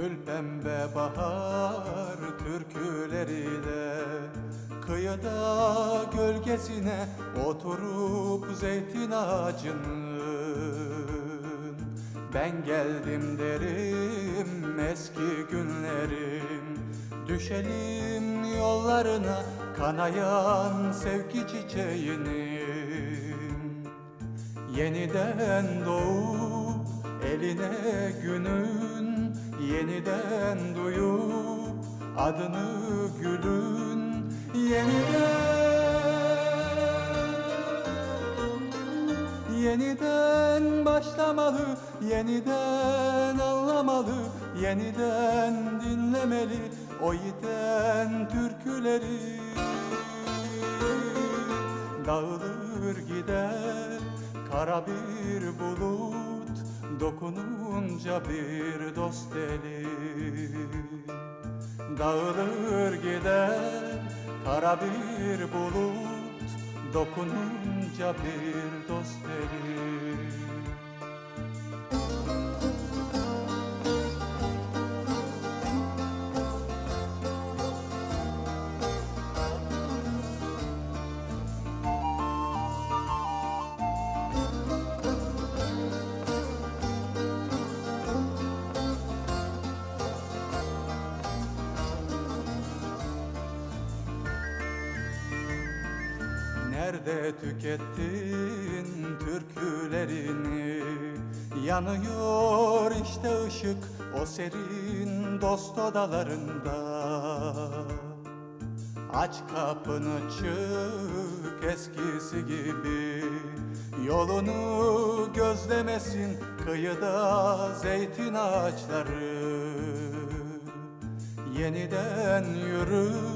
Gül pembe bahar türküleriyle Kıyıda gölgesine oturup zeytin ağacının. Ben geldim derim eski günlerim Düşelim yollarına kanayan sevgi çiçeğinin. Yeniden doğup eline günün Yeniden duyup adını gülün Yeniden Yeniden başlamalı, yeniden anlamalı, yeniden dinlemeli o yiten türküleri. Dağılır gider kara bir bulut, dokununca bir dost eli. Dağılır gider kara bir bulut Dokununca bir dost eli Nerede tükettin türkülerini? Yanıyor işte ışık o serin dost odalarında. Aç kapını çık eskisi gibi. Yolunu gözlemesin kıyıda zeytin ağaçları. Yeniden yürü